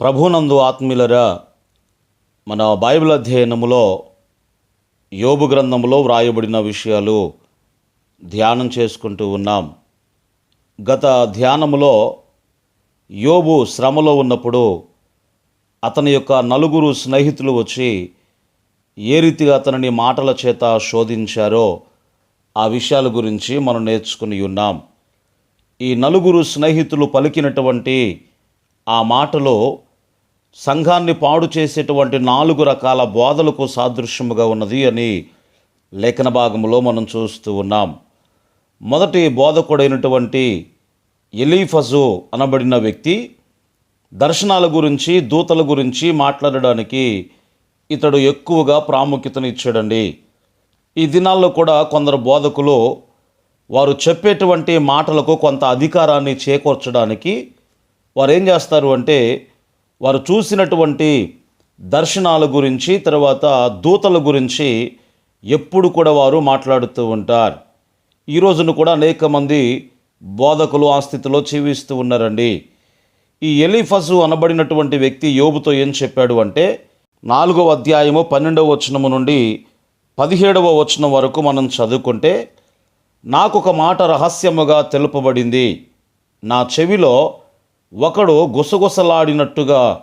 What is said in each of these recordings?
ప్రభునందు ఆత్మీయులరా మన బైబిల్ అధ్యయనములో యోబు గ్రంథములో వ్రాయబడిన విషయాలు ధ్యానం చేసుకుంటూ ఉన్నాం. గత ధ్యానములో యోబు శ్రమలో ఉన్నప్పుడు అతని యొక్క నలుగురు స్నేహితులు వచ్చి ఏ రీతిగా అతనిని మాటల చేత శోధించారో ఆ విషయాల గురించి మనం నేర్చుకుని ఉన్నాం. ఈ నలుగురు స్నేహితులు పలికినటువంటి ఆ మాటలో సంఘాన్ని పాడు చేసేటువంటి నాలుగు రకాల బోధలకు సాదృశ్యముగా ఉన్నది అని లేఖన భాగంలో మనం చూస్తూ ఉన్నాం. మొదటి బోధకుడైనటువంటి ఎలీఫజు అనబడిన వ్యక్తి దర్శనాల గురించి దూతల గురించి మాట్లాడడానికి ఇతడు ఎక్కువగా ప్రాముఖ్యతనిచ్చాడండి ఈ దినాల్లో కూడా కొందరు బోధకులు వారు చెప్పేటువంటి మాటలకు కొంత అధికారాన్ని చేకూర్చడానికి వారు ఏం చేస్తారు అంటే వారు చూసినటువంటి దర్శనాల గురించి తర్వాత దూతల గురించి ఎప్పుడు కూడా వారు మాట్లాడుతూ ఉంటారు. ఈ రోజున కూడా అనేక మంది బోధకులు ఆ స్థితిలో జీవిస్తూ ఉన్నారండి. ఈ ఎలిఫసు అనబడినటువంటి వ్యక్తి యోబుతో ఏం చెప్పాడు అంటే నాలుగవ అధ్యాయము పన్నెండవ వచనము నుండి పదిహేడవ వచనం వరకు మనం చదువుకుంటే నాకు ఒక మాట రహస్యముగా తెలుపబడింది. నా చెవిలో ఒకడు గుసగుసలాడినట్టుగా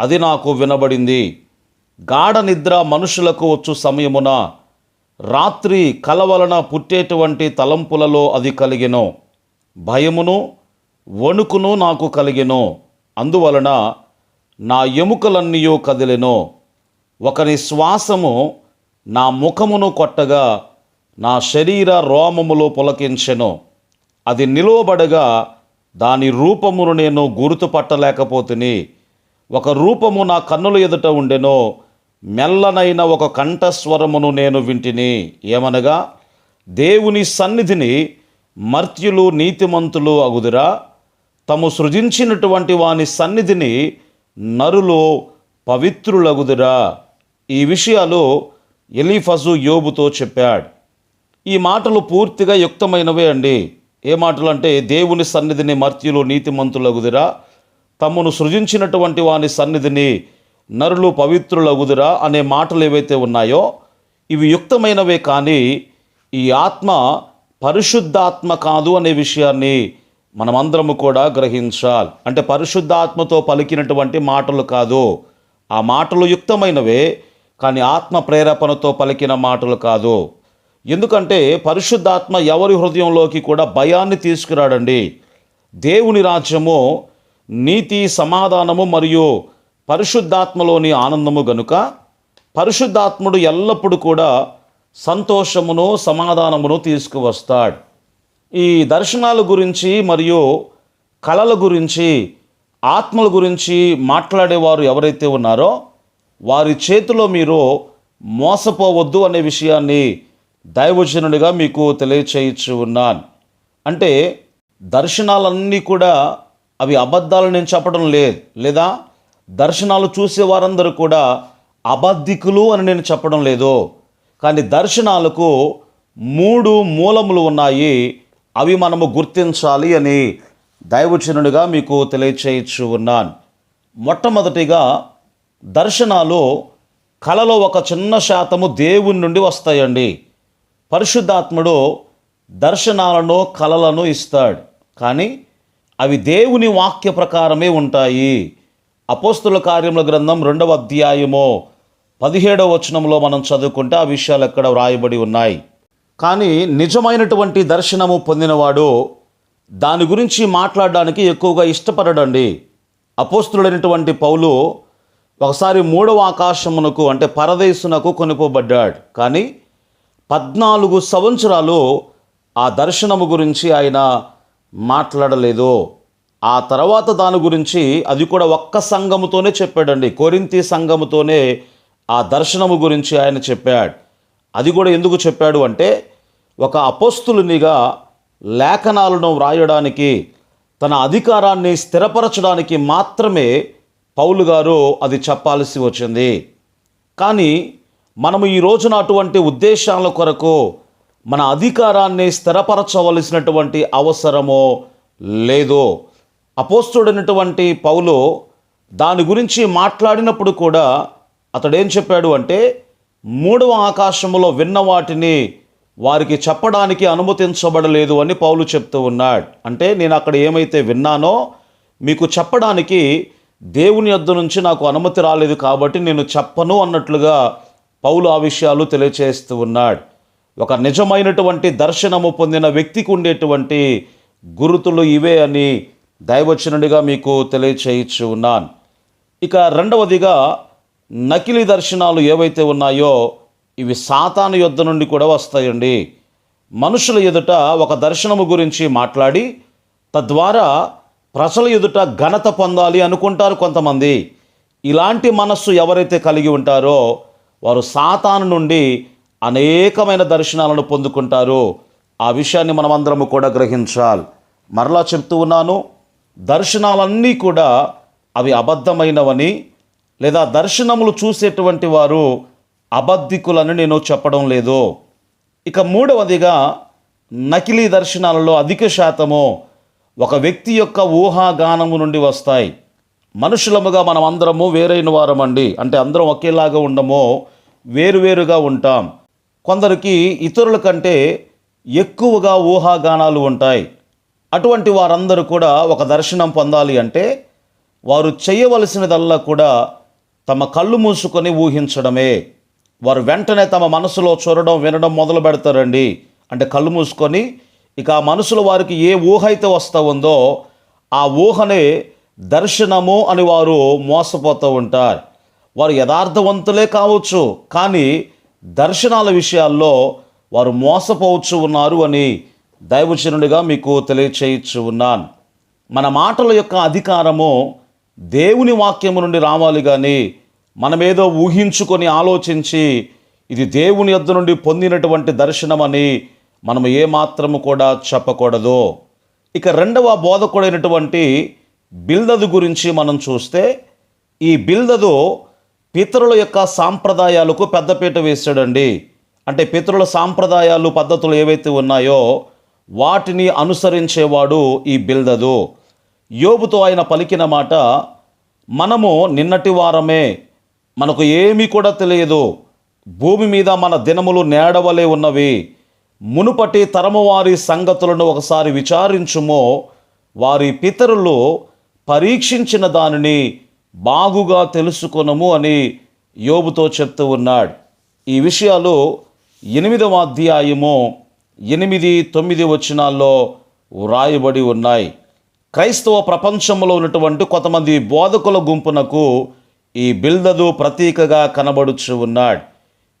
అది నాకు వినబడింది. గాఢ నిద్ర మనుషులకు వచ్చు సమయమున రాత్రి కలవలన పుట్టేటువంటి తలంపులలో అది కలిగెను. భయమును వణుకును నాకు కలిగెను. అందువలన నా ఎముకలన్నీయో కదిలెను. ఒకని శ్వాసము నా ముఖమును కొట్టగా నా శరీర రోమములో పులకించెను. అది నిలువబడగా దాని రూపమును నేను గుర్తుపట్టలేకపోతుని. ఒక రూపము నా కన్నుల ఎదుట ఉండెనో మెల్లనైన ఒక కంఠస్వరమును నేను వింటిని. ఏమనగా దేవుని సన్నిధిని మర్త్యులు నీతిమంతులు అగుదురా. తము సృజించినటువంటి వాని సన్నిధిని నరులు పవిత్రులగుదురా. ఈ విషయాలు ఎలీఫజు యోబుతో చెప్పాడు. ఈ మాటలు పూర్తిగా యుక్తమైనవే అండి. ఏ మాటలు అంటే దేవుని సన్నిధిని మర్త్యులు నీతిమంతులగుదిరా. తమను సృజించినటువంటి వాని సన్నిధిని నరులు పవిత్రులగుదిరా అనే మాటలు ఏవైతే ఉన్నాయో ఇవి యుక్తమైనవే కానీ ఈ ఆత్మ పరిశుద్ధాత్మ కాదు అనే విషయాన్ని మనమందరము కూడా గ్రహించాలి. అంటే పరిశుద్ధాత్మతో పలికినటువంటి మాటలు కాదు. ఆ మాటలు యుక్తమైనవే కానీ ఆత్మ ప్రేరేపణతో పలికిన మాటలు కాదు. ఎందుకంటే పరిశుద్ధాత్మ ఎవరి హృదయంలోకి కూడా భయాన్ని తీసుకురాడండి. దేవుని రాజ్యము నీతి సమాధానము మరియు పరిశుద్ధాత్మలోని ఆనందము గనుక పరిశుద్ధాత్ముడు ఎల్లప్పుడూ కూడా సంతోషమును సమాధానమును తీసుకువస్తాడు. ఈ దర్శనాల గురించి మరియు కళల గురించి ఆత్మల గురించి మాట్లాడేవారు ఎవరైతే ఉన్నారో వారి చేతిలో మీరు మోసపోవద్దు అనే విషయాన్ని దైవజనుడిగా మీకు తెలియచేయచ్చు ఉన్నాను అంటే దర్శనాలన్నీ కూడా అవి అబద్ధాలు నేను చెప్పడం లేదు. లేదా దర్శనాలు చూసే వారందరూ కూడా అబద్ధికులు అని నేను చెప్పడం లేదు. కానీ దర్శనాలకు మూడు మూలములు ఉన్నాయి. అవి మనము గుర్తించాలి అని దైవచనుడిగా మీకు తెలియచేయచ్చు ఉన్నాను మొట్టమొదటిగా దర్శనాలు కళలో ఒక చిన్న శాతము దేవుని నుండి వస్తాయండి. పరిశుద్ధాత్ముడు దర్శనాలను కలలను ఇస్తాడు. కానీ అవి దేవుని వాక్య ప్రకారమే ఉంటాయి. అపోస్తుల కార్యముల గ్రంథం రెండవ అధ్యాయము పదిహేడవ వచనంలో మనం చదువుకుంటే ఆ విషయాలు ఎక్కడ వ్రాయబడి ఉన్నాయి. కానీ నిజమైనటువంటి దర్శనము పొందినవాడు దాని గురించి మాట్లాడడానికి ఎక్కువగా ఇష్టపడడండి. అపోస్తుడైనటువంటి పౌలు ఒకసారి మూడవ ఆకాశమునకు అంటే పరదేశునకు కొనుకోబడ్డాడు. కానీ పద్నాలుగు సంవత్సరాలు ఆ దర్శనము గురించి ఆయన మాట్లాడలేదు. ఆ తర్వాత దాని గురించి అది కూడా ఒక్క సంఘముతోనే చెప్పాడండి. కొరింతి సంఘముతోనే ఆ దర్శనము గురించి ఆయన చెప్పాడు. అది కూడా ఎందుకు చెప్పాడు అంటే ఒక అపోస్తులునిగా లేఖనాలను వ్రాయడానికి తన అధికారాన్ని స్థిరపరచడానికి మాత్రమే పౌలు గారు అది చెప్పాల్సి వచ్చింది. కానీ మనము ఈ రోజున అటువంటి ఉద్దేశాల కొరకు మన అధికారాన్ని స్థిరపరచవలసినటువంటి అవసరమో లేదో అపోస్తుడైనటువంటి పౌలు దాని గురించి మాట్లాడినప్పుడు కూడా అతడేం చెప్పాడు అంటే మూడవ ఆకాశంలో విన్న వాటిని వారికి చెప్పడానికి అనుమతించబడలేదు అని పౌలు చెప్తూ ఉన్నాడు. అంటే నేను అక్కడ ఏమైతే విన్నానో మీకు చెప్పడానికి దేవుని యొద్ద నుంచి నాకు అనుమతి రాలేదు కాబట్టి నేను చెప్పను అన్నట్లుగా పౌలు ఆ విషయాలు తెలియచేస్తూ ఉన్నాడు. ఒక నిజమైనటువంటి దర్శనము పొందిన వ్యక్తికి ఉండేటువంటి గురుతులు ఇవే అని దైవచనుడిగా మీకు తెలియచేయచ్చు ఉన్నాను. ఇక రెండవదిగా నకిలీ దర్శనాలు ఏవైతే ఉన్నాయో ఇవి సాతాను యుద్ధ నుండి కూడా వస్తాయండి. మనుషుల ఎదుట ఒక దర్శనము గురించి మాట్లాడి తద్వారా ప్రజల ఎదుట ఘనత పొందాలి అనుకుంటారు కొంతమంది. ఇలాంటి మనస్సు ఎవరైతే కలిగి ఉంటారో వారు సాతాను నుండి అనేకమైన దర్శనాలను పొందుకుంటారు. ఆ విషయాన్ని మనమందరము కూడా గ్రహించాలి. మరలా చెప్తూ ఉన్నాను దర్శనాలన్నీ కూడా అవి అబద్ధమైనవని లేదా దర్శనములు చూసేటువంటి వారు అబద్ధికులని నేను చెప్పడం లేదు. ఇక మూడవదిగా నకిలీ దర్శనాలలో అధిక శాతము ఒక వ్యక్తి యొక్క ఊహాగానము నుండి వస్తాయి. మనుషులముగా మనం అందరము వేరైన వారమండి. అంటే అందరం ఒకేలాగా ఉండము. వేరువేరుగా ఉంటాం. కొందరికి ఇతరుల కంటే ఎక్కువగా ఊహాగానాలు ఉంటాయి. అటువంటి వారందరూ కూడా ఒక దర్శనం పొందాలి అంటే వారు చేయవలసినదల్లా కూడా తమ కళ్ళు మూసుకొని ఊహించడమే. వారు వెంటనే తమ మనసులో చూడడం వినడం మొదలు పెడతారండి. అంటే కళ్ళు మూసుకొని ఇక ఆ మనసులో వారికి ఏ ఊహ అయితే వస్తూ ఉందో ఆ ఊహనే దర్శనము అని వారు మోసపోతూ ఉంటారు. వారు యథార్థవంతులే కావచ్చు కానీ దర్శనాల విషయాల్లో వారు మోసపోవచ్చు ఉన్నారు అని దైవచనుడిగా మీకు తెలియచేయచ్చు ఉన్నాను. మన మాటల యొక్క అధికారము దేవుని వాక్యము నుండి రావాలి కానీ మనమేదో ఊహించుకొని ఆలోచించి ఇది దేవుని యొద్ద నుండి పొందినటువంటి దర్శనమని మనం ఏమాత్రము కూడా చెప్పకూడదు. ఇక రెండవ బోధకుడైనటువంటి బిల్దదు గురించి మనం చూస్తే ఈ బిల్దదు పితరుల యొక్క సాంప్రదాయాలకు పెద్దపీట వేశాడండి. అంటే పితరుల సాంప్రదాయాలు పద్ధతులు ఏవైతే ఉన్నాయో వాటిని అనుసరించేవాడు ఈ బిల్దదు. యోబుతో ఆయన పలికిన మాట మనము నిన్నటి వారమే మనకు ఏమీ కూడా తెలియదు. భూమి మీద మన దినములు నేడవలే ఉన్నవి. మునుపటి తరము వారి సంగతులను ఒకసారి విచారించుమో. వారి పితరులు పరీక్షించిన దానిని బాగుగా తెలుసుకునము అని యోబుతో చెప్తూ ఉన్నాడు. ఈ విషయాలు ఎనిమిదవ అధ్యాయము ఎనిమిది తొమ్మిది వచనాల్లో వ్రాయబడి ఉన్నాయి. క్రైస్తవ ప్రపంచంలో ఉన్నటువంటి కొంతమంది బోధకుల గుంపునకు ఈ బిల్దదు ప్రతీకగా కనబడుచు ఉన్నాడు.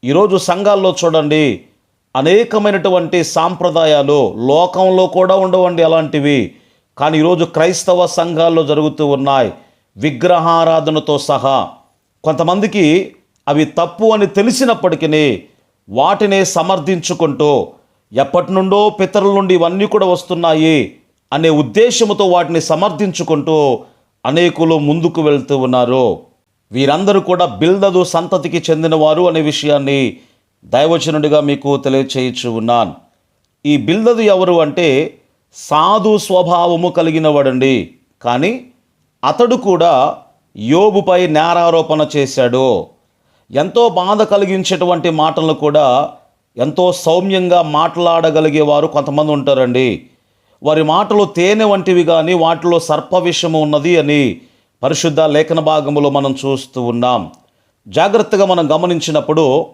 ఈరోజు సంఘాల్లో చూడండి అనేకమైనటువంటి సాంప్రదాయాలు లోకంలో కూడా ఉండవండి అలాంటివి. కానీ ఈరోజు క్రైస్తవ సంఘాల్లో జరుగుతూ ఉన్నాయి. విగ్రహారాధనతో సహా కొంతమందికి అవి తప్పు అని తెలిసినప్పటికీ వాటినే సమర్థించుకుంటూ ఎప్పటి నుండో పితరుల నుండి ఇవన్నీ కూడా వస్తున్నాయి అనే ఉద్దేశముతో వాటిని సమర్థించుకుంటూ అనేకులు ముందుకు వెళ్తూ ఉన్నారు. వీరందరూ కూడా బిల్దదు సంతతికి చెందినవారు అనే విషయాన్ని దైవచనుడిగా మీకు తెలియచేయచ్చు ఉన్నాను. ఈ బిల్దదు ఎవరు అంటే సాధు స్వభావము కలిగినవాడండి. కానీ అతడు కూడా యోబుపై నేరారోపణ చేశాడు. ఎంతో బాధ కలిగించేటువంటి మాటలను కూడా ఎంతో సౌమ్యంగా మాట్లాడగలిగేవారు కొంతమంది ఉంటారండి. వారి మాటలు తేనె వంటివి కానీ వాటిలో సర్ప విషము ఉన్నది అని పరిశుద్ధ లేఖన భాగంలో మనం చూస్తూ ఉన్నాం. జాగ్రత్తగా మనం గమనించినప్పుడు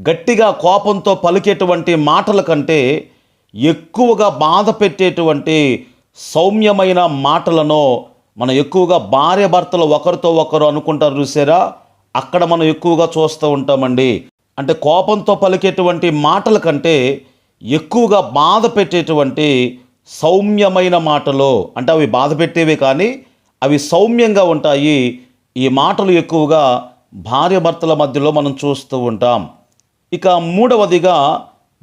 గట్టిగా కోపంతో పలికేటువంటి మాటల కంటే ఎక్కువగా బాధ పెట్టేటువంటి సౌమ్యమైన మాటలను మనం ఎక్కువగా భార్య భర్తలు ఒకరితో ఒకరు అనుకుంటారు చూసారా? అక్కడ మనం ఎక్కువగా చూస్తూ ఉంటామండి. అంటే కోపంతో పలికేటువంటి మాటల కంటే ఎక్కువగా బాధ పెట్టేటువంటి సౌమ్యమైన మాటలు అంటే అవి బాధ పెట్టేవి కానీ అవి సౌమ్యంగా ఉంటాయి. ఈ మాటలు ఎక్కువగా భార్య భర్తల మధ్యలో మనం చూస్తూ ఉంటాం. ఇక మూడవదిగా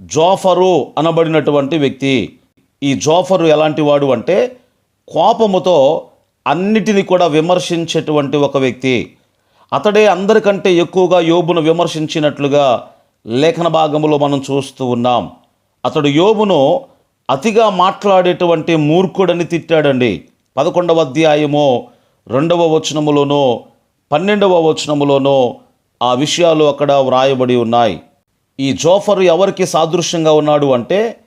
జోఫరు అనబడినటువంటి వ్యక్తి. ఈ జోఫరు ఎలాంటి వాడు అంటే కోపముతో అన్నిటిని కూడా విమర్శించేటువంటి ఒక వ్యక్తి. అతడే అందరికంటే ఎక్కువగా యోబును విమర్శించినట్లుగా లేఖన భాగంలో మనం చూస్తూ ఉన్నాం. అతడు యోబును అతిగా మాట్లాడేటువంటి మూర్ఖుడని తిట్టాడండి. పదకొండవ అధ్యాయము రెండవ వచనములోనో పన్నెండవ వచనములోనో ఆ విషయాలు అక్కడ వ్రాయబడి ఉన్నాయి. ఈ జోఫరు ఎవరికి సాదృశ్యంగా ఉన్నాడు అంటే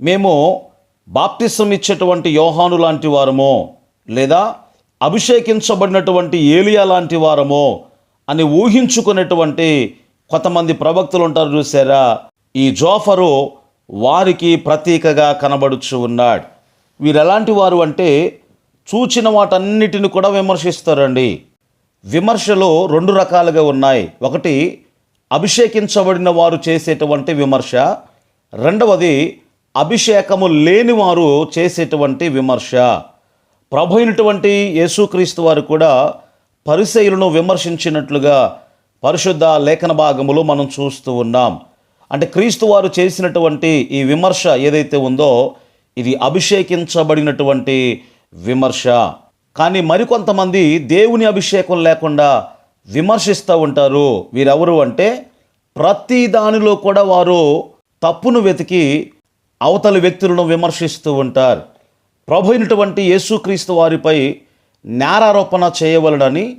మేము బాప్తిసం ఇచ్చేటువంటి యోహాను లాంటి వారము. లేదా అభిషేకించబడినటువంటి ఏలియా లాంటి వారమో అని ఊహించుకునేటువంటి కొంతమంది ప్రవక్తలు ఉంటారు చూసారా ఈ జోఫరు వారికి ప్రతీకగా కనబడుచు ఉన్నాడు. వీరు ఎలాంటి వారు అంటే చూచిన వాటన్నిటిని కూడా విమర్శిస్తారండి. విమర్శలు రెండు రకాలుగా ఉన్నాయి. ఒకటి అభిషేకించబడిన వారు చేసేటువంటి విమర్శ. రెండవది అభిషేకము లేని వారు చేసేటువంటి విమర్శ. ప్రభు అయినటువంటి యేసుక్రీస్తు వారు కూడా పరిసయులను విమర్శించినట్లుగా పరిశుద్ధ లేఖన భాగములో మనం చూస్తూ ఉన్నాం. అంటే క్రీస్తు వారు చేసినటువంటి ఈ విమర్శ ఏదైతే ఉందో ఇది అభిషేకించబడినటువంటి విమర్శ. కానీ మరికొంతమంది దేవుని అభిషేకం లేకుండా విమర్శిస్తూ ఉంటారు. వీరెవరు అంటే ప్రతి దానిలో కూడా వారు తప్పును వెతికి అవతలి వ్యక్తులను విమర్శిస్తూ ఉంటారు. ప్రభు అయినటువంటి యేసుక్రీస్తు వారిపై నేరారోపణ చేయవలనని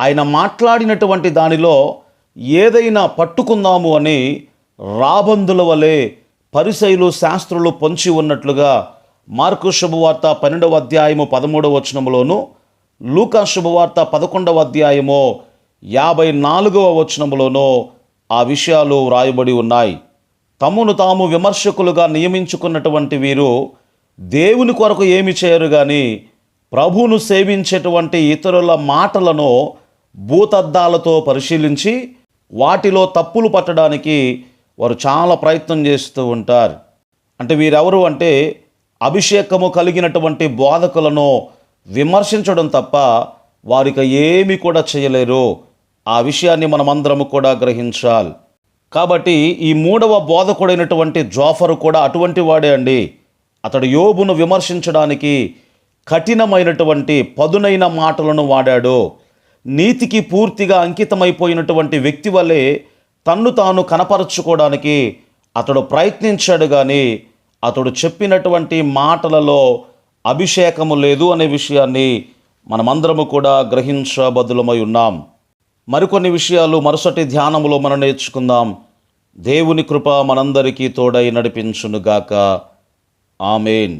ఆయన మాట్లాడినటువంటి దానిలో ఏదైనా పట్టుకుందాము అని రాబందుల వలె పరిసైలు శాస్త్రులు పొంచి ఉన్నట్లుగా మార్కు శుభవార్త పన్నెండవ అధ్యాయము పదమూడవ వచనములోను లూకా శుభవార్త పదకొండవ అధ్యాయము యాభై నాలుగవ వచనములోనూ ఆ విషయాలు వ్రాయబడి ఉన్నాయి. తమను తాము విమర్శకులుగా నియమించుకున్నటువంటి వీరు దేవుని కొరకు ఏమి చేయరు కానీ ప్రభువును సేవించేటువంటి ఇతరుల మాటలను భూతద్దాలతో పరిశీలించి వాటిలో తప్పులు పట్టడానికి వారు చాలా ప్రయత్నం చేస్తూ ఉంటారు. అంటే వీరెవరు అంటే అభిషేకము కలిగినటువంటి బోధకులను విమర్శించడం తప్ప వారికి ఏమి కూడా చేయలేరు. ఆ విషయాన్ని మనమందరము కూడా గ్రహించాలి. కాబట్టి ఈ మూడవ బోధకుడైనటువంటి జోఫరు కూడా అటువంటి వాడే అండి. అతడు యోబును విమర్శించడానికి కఠినమైనటువంటి పదునైన మాటలను వాడాడు. నీతికి పూర్తిగా అంకితమైపోయినటువంటి వ్యక్తి వల్లే తన్ను తాను కనపరుచుకోవడానికి అతడు ప్రయత్నించాడు కానీ అతడు చెప్పినటువంటి మాటలలో అభిషేకము లేదు అనే విషయాన్ని మనమందరము కూడా గ్రహించబద్దులమై ఉన్నాం. మరికొన్ని విషయాలు మరుసటి ధ్యానములో మనం నేర్చుకుందాం. దేవుని కృప మనందరికీ తోడై నడిపించునుగాక. ஆமேன்